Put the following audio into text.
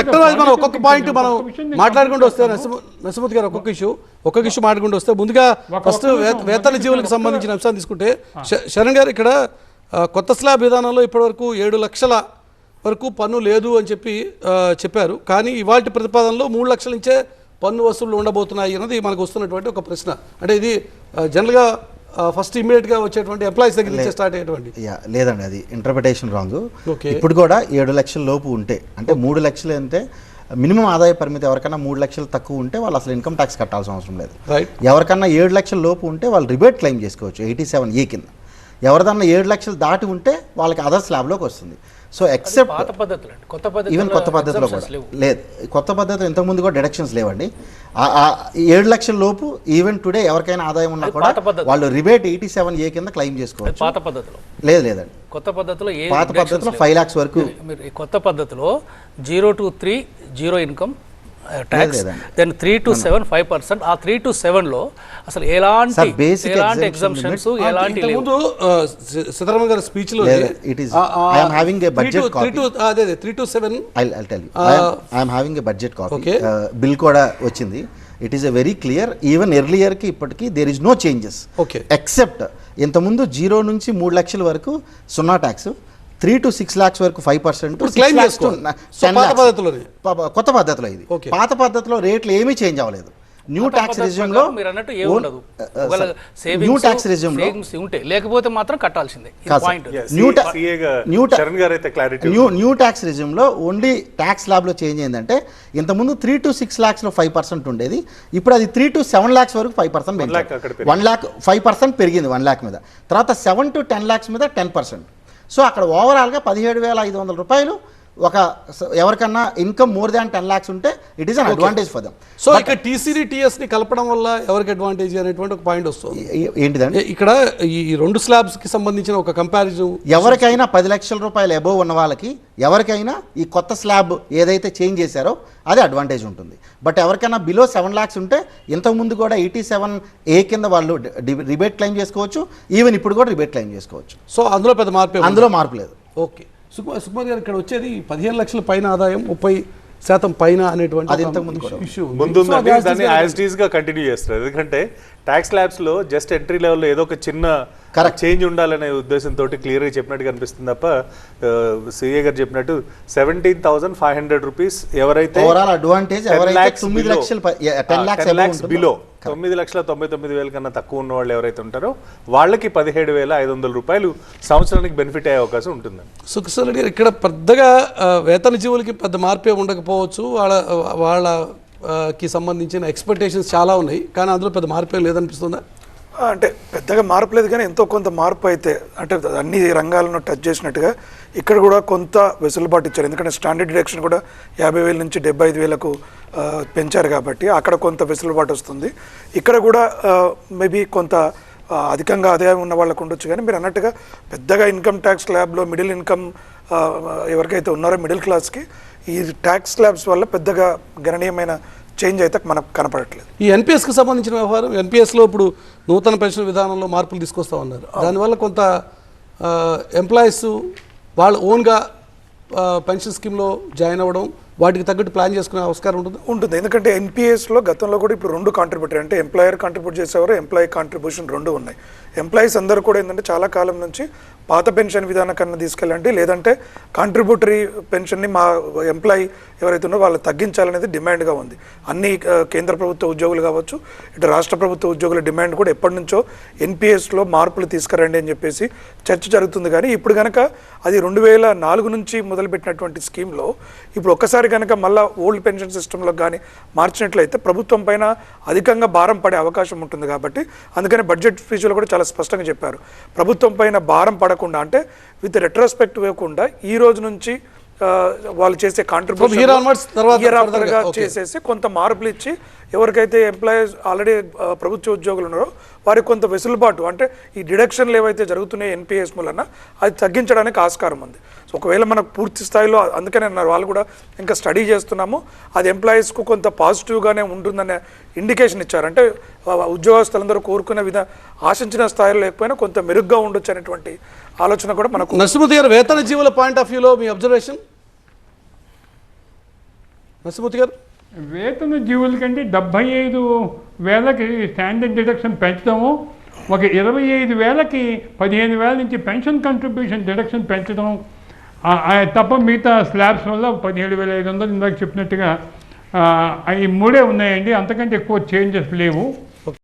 Sector wise మనం ఒక్కొక్క point మనం మాట్లాడుకుంటూ వస్తే నరసింహమూర్తి గారు ఒక్కొక్క ఇష్యూ ఒక్కొక్క ఇష్యూ మాట్లాడుకుంటూ వస్తే ముందుగా ఫస్ట్ వేతన జీవులకు సంబంధించిన అంశాన్ని తీసుకుంటే శరణ్ గారు ఇక్కడ కొత్త స్లాబ్ విధానంలో ఇప్పటివరకు ఏడు లక్షల వరకు పన్ను లేదు అని చెప్పి చెప్పారు. కానీ ఇవాటి ప్రతిపాదనలో మూడు లక్షల నుంచే పన్ను వసూళ్ళు ఉండబోతున్నాయి అన్నది మనకు వస్తున్నటువంటి ఒక ప్రశ్న. అంటే ఇది జనరల్గా ఫస్ట్ ఇమీడియట్గా వచ్చేటువంటి ఎంప్లాయీస్ దగ్గర నుంచే స్టార్ట్ అయ్యేటువంటి. లేదండి అది ఇంటర్ప్రిటేషన్ రాంగ్. ఇప్పుడు కూడా ఏడు లక్షల లోపు ఉంటే అంటే మూడు లక్షలు అంటే మినిమం ఆదాయ పరిమితి ఎవరికైనా మూడు లక్షలు తక్కువ ఉంటే వాళ్ళు అసలు ఇన్కమ్ ట్యాక్స్ కట్టాల్సిన అవసరం లేదు. ఎవరికన్నా ఏడు లక్షల లోపు ఉంటే వాళ్ళు రిబేట్ క్లెయిమ్ చేసుకోవచ్చు ఎయిటీ సెవెన్ ఏ కింద. ఎవరిదన్నా ఏడు లక్షలు దాటి ఉంటే వాళ్ళకి అదర్ స్లాబ్లోకి వస్తుంది. సో ఎక్సెప్ట్ పాత పద్ధతులు కొత్త ఈవెన్ కొత్త పద్ధతిలో కూడా. లేదు. కొత్త పద్ధతిలో ఇంతకుముందు కూడా డిడక్షన్స్ లేవండి. ఏడు లక్షల లోపు ఈవెన్ టుడే ఎవరికైనా ఆదాయం ఉన్నా కూడా. వాళ్ళు రిబేట్ ఎయిటీ సెవెన్ ఏ కింద క్లెయిమ్ చేసుకోవచ్చు. పాత పద్ధతిలో. లేదు లేదండి. కొత్త పద్ధతిలో ఏ పాత పద్ధతిలో. ఫైవ్ లాక్స్ వరకు కొత్త పద్ధతిలో zero to three zero income tax. Then three to seven five percent ఆ త్రీ టు సెవెన్లో అసలు ఎలాంటి ఎలాంటి ఎగ్జామ్షన్స్ ఎలాంటి ఇంతకుముందు సిద్ధరామయ్య గారి స్పీచ్లో a budget copy. అదే అదే three to seven I I tell you I'm having a budget copy. Bill కూడా వచ్చింది. It is a very clear even ఎర్లియర్కి ఇప్పటికీ there is no changes Okay. Except ఇంతకుముందు జీరో నుంచి మూడు లక్షల వరకు సున్నా tax three to six lakhs వరకు ఫైవ్ పర్సెంట్. కొత్త పద్ధతిలో ఇది. పాత పద్ధతిలో రేట్లు ఏమీ చేంజ్ అవ్వలేదు. న్యూ ట్యాక్స్ రెజ్యూమ్లో ప్రకారం మీరు అన్నట్టు ఏ ఉండదు. న్యూ ట్యాక్స్ ఉంటే లేకపోతే మాత్రం కట్టాల్సిందే. పాయింట్ శరణ్ గారు అయితే క్లారిటీ న్యూ న్యూ ట్యాక్స్ రిజిమ్లో ఓన్లీ ట్యాక్స్ స్లాబ్లో చేంజ్ అయిందంటే ఇంతకుముందు త్రీ టు సిక్స్ ల్యాక్స్లో ఫైవ్ పర్సెంట్ ఉండేది. ఇప్పుడు అది త్రీ టు సెవెన్ ల్యాక్స్ వరకు ఫైవ్ పర్సెంట్ One lakh అక్కడ వన్ ల్యాక్ ఫైవ్ పర్సెంట్ పెరిగింది వన్ ల్యాక్ మీద. తర్వాత సెవెన్ టు టెన్ ల్యాక్స్ మీద టెన్ పర్సెంట్ సో అక్కడ ఓవరాల్గా పదిహేడు వేల ఐదు వందల రూపాయలు ఒక ఎవరికన్నా income more than ten lakhs ఉంటే it is an advantage for them so ఇక్కడ టీసీడీ టీఎస్ని కలపడం వల్ల ఎవరికి అడ్వాంటేజ్ అనేటువంటి ఒక పాయింట్ వస్తుంది. ఏంటిదండి? ఇక్కడ ఈ రెండు స్లాబ్స్కి సంబంధించిన ఒక కంపారిజన్ ఎవరికైనా పది లక్షల రూపాయలు అబోవ్ ఉన్న వాళ్ళకి ఎవరికైనా ఈ కొత్త స్లాబ్ ఏదైతే చేంజ్ చేశారో అది అడ్వాంటేజ్ ఉంటుంది. బట్ ఎవరికైనా బిలో సెవెన్ ల్యాక్స్ ఉంటే ఇంతకుముందు కూడా ఎయిటీ సెవెన్ ఏ కింద వాళ్ళు రిబేట్ క్లెయిమ్ చేసుకోవచ్చు. ఈవెన్ ఇప్పుడు కూడా రిబేట్ క్లెయిమ్ చేసుకోవచ్చు. సో అందులో పెద్ద మార్పు అందులో మార్పు లేదు. ఓకే సుకుమార్ సుకుమార్ గారు ఇక్కడ వచ్చేది పదిహేను లక్షల పైన ఆదాయం ముప్పై శాతం పైన అనేటువంటి అది ఇంతకుముందు as దాన్ని యాజ్గా కంటిన్యూ చేస్తారు ఎందుకంటే ట్యాక్స్ ల్యాబ్స్లో జస్ట్ ఎంట్రీ లెవెల్లో ఏదో ఒక చిన్న Correct. చేంజ్ ఉండాలనే ఉద్దేశంతో క్లియర్గా చెప్పినట్టు కనిపిస్తుంది తప్ప సిఏ గారు చెప్పినట్టు seventeen thousand five hundred rupees ఎవరైతే ఓవరాల్ అడ్వాంటేజ్ ఎవరైతే తొమ్మిది లక్షలు టెన్ ల్యాక్స్ బిలో తొమ్మిది లక్షల తొంభై తొమ్మిది వేల కన్నా తక్కువ ఉన్న వాళ్ళు ఎవరైతే ఉంటారో వాళ్ళకి పదిహేడు వేల ఐదు వందల రూపాయలు సంవత్సరానికి బెనిఫిట్ అయ్యే అవకాశం ఉంటుంది. సుఖసార్ రెడ్డి గారు ఇక్కడ పెద్దగా వేతన జీవులకి పెద్ద మార్పే ఉండకపోవచ్చు. వాళ్ళ వాళ్ళ ఆ, కి సంబంధించిన ఎక్స్పెక్టేషన్స్ చాలా ఉన్నాయి. కానీ అందులో పెద్ద మార్పే లేదనిపిస్తుందా? అంటే పెద్దగా మార్పు లేదు కానీ ఎంతో కొంత మార్పు అయితే అంటే అన్ని రంగాలను టచ్ చేసినట్టుగా ఇక్కడ కూడా కొంత వెసులుబాటు ఇచ్చారు. ఎందుకంటే స్టాండర్డ్ డిడక్షన్ కూడా యాభై వేల నుంచి డెబ్బై ఐదు వేలకు పెంచారు కాబట్టి అక్కడ కొంత వెసులుబాటు వస్తుంది. ఇక్కడ కూడా మేబీ కొంత అధికంగా ఆదాయం ఉన్న వాళ్ళకు ఉండొచ్చు కానీ మీరు అన్నట్టుగా పెద్దగా ఇన్కమ్ ట్యాక్స్ స్లాబ్లో మిడిల్ ఇన్కమ్ ఎవరికైతే ఉన్నారో మిడిల్ క్లాస్కి ఈ ట్యాక్స్ స్లాబ్స్ వల్ల పెద్దగా గణనీయమైన చేంజ్ అయితే మనకు కనపడట్లేదు. ఈ ఎన్పిఎస్కి సంబంధించిన వ్యవహారం ఎన్పిఎస్లో ఇప్పుడు నూతన పెన్షన్ విధానంలో మార్పులు తీసుకొస్తా ఉన్నారు దానివల్ల కొంత ఎంప్లాయీస్ వాళ్ళు ఓన్గా పెన్షన్ స్కీమ్లో జాయిన్ అవ్వడం వాటికి తగ్గట్టు ప్లాన్ చేసుకునే ఆస్కారం ఉంటుంది? ఉంటుంది. ఎందుకంటే ఎన్పిఎస్లో గతంలో కూడా ఇప్పుడు రెండు కాంట్రిబ్యూటర్ అంటే ఎంప్లాయర్ కాంట్రిబ్యూట్ చేసేవారు ఎంప్లాయీ కాంట్రిబ్యూషన్ రెండు ఉన్నాయి. ఎంప్లాయీస్ అందరూ కూడా ఏంటంటే చాలా కాలం నుంచి పాత పెన్షన్ విధానం కన్నా తీసుకెళ్ళండి. లేదంటే కాంట్రిబ్యూటరీ పెన్షన్ని మా ఎంప్లాయీ ఎవరైతే ఉన్నారో వాళ్ళు తగ్గించాలనేది డిమాండ్గా ఉంది. అన్ని కేంద్ర ప్రభుత్వ ఉద్యోగులు కావచ్చు ఇటు రాష్ట్ర ప్రభుత్వ ఉద్యోగుల డిమాండ్ కూడా ఎప్పటి నుంచో ఎన్పిఎస్లో మార్పులు తీసుకురండి అని చెప్పేసి చర్చ జరుగుతుంది. కానీ ఇప్పుడు కనుక అది రెండు వేల నాలుగు నుంచి మొదలుపెట్టినటువంటి స్కీమ్లో ఇప్పుడు ఒక్కసారి కనుక మళ్ళీ ఓల్డ్ పెన్షన్ సిస్టంలో కానీ మార్చినట్లయితే ప్రభుత్వం పైన అధికంగా భారం పడే అవకాశం ఉంటుంది కాబట్టి అందుకని బడ్జెట్ స్పీచ్లో కూడా చాలా స్పష్టంగా చెప్పారు. ప్రభుత్వం పైన భారం పడకుండా అంటే విత్ రెట్రోస్పెక్ట్ ఇవ్వకుండా ఈ రోజు నుంచి వాళ్ళు చేసే కాంట్రిబ్యూషన్. చేసేసి కొంత మార్పులు ఇచ్చి ఎవరికైతే ఎంప్లాయీస్ ఆల్రెడీ ప్రభుత్వ ఉద్యోగులు ఉన్నారో వారికి కొంత వెసులుబాటు. అంటే ఈ డిడక్షన్లు ఏవైతే జరుగుతున్నాయి ఎన్పిఎస్ మూలన అది తగ్గించడానికి ఆస్కారం ఉంది. సో ఒకవేళ మనకు పూర్తి స్థాయిలో అందుకనే అన్నారు వాళ్ళు కూడా ఇంకా స్టడీ చేస్తున్నాము. అది ఎంప్లాయీస్కు కొంత పాజిటివ్గానే ఉంటుందనే ఇండికేషన్ ఇచ్చారు. అంటే ఉద్యోగస్తులందరూ కోరుకునే విధ ఆశించిన స్థాయిలో లేకపోయినా కొంత మెరుగ్గా ఉండొచ్చు అనేటువంటి ఆలోచన కూడా మనకు నరసింహతి గారు వేతన జీవుల పాయింట్ ఆఫ్ వ్యూలో మీ అబ్జర్వేషన్? నరసింహమూర్తి గారు? వేతన జీవుల కంటే డెబ్బై ఐదు వేలకి స్టాండర్డ్ డిడక్షన్ పెంచడము ఒక ఇరవై ఐదు వేలకి పదిహేను వేల నుంచి పెన్షన్ కంట్రిబ్యూషన్ డిడక్షన్ పెంచడం ఆ- తప్ప మిగతా స్లాబ్స్ వల్ల పదిహేడు వేల ఐదు వందలు ఇందాక చెప్పినట్టుగా అవి ఈ మూడే ఉన్నాయండి. అంతకంటే ఎక్కువ చేంజెస్ లేవు.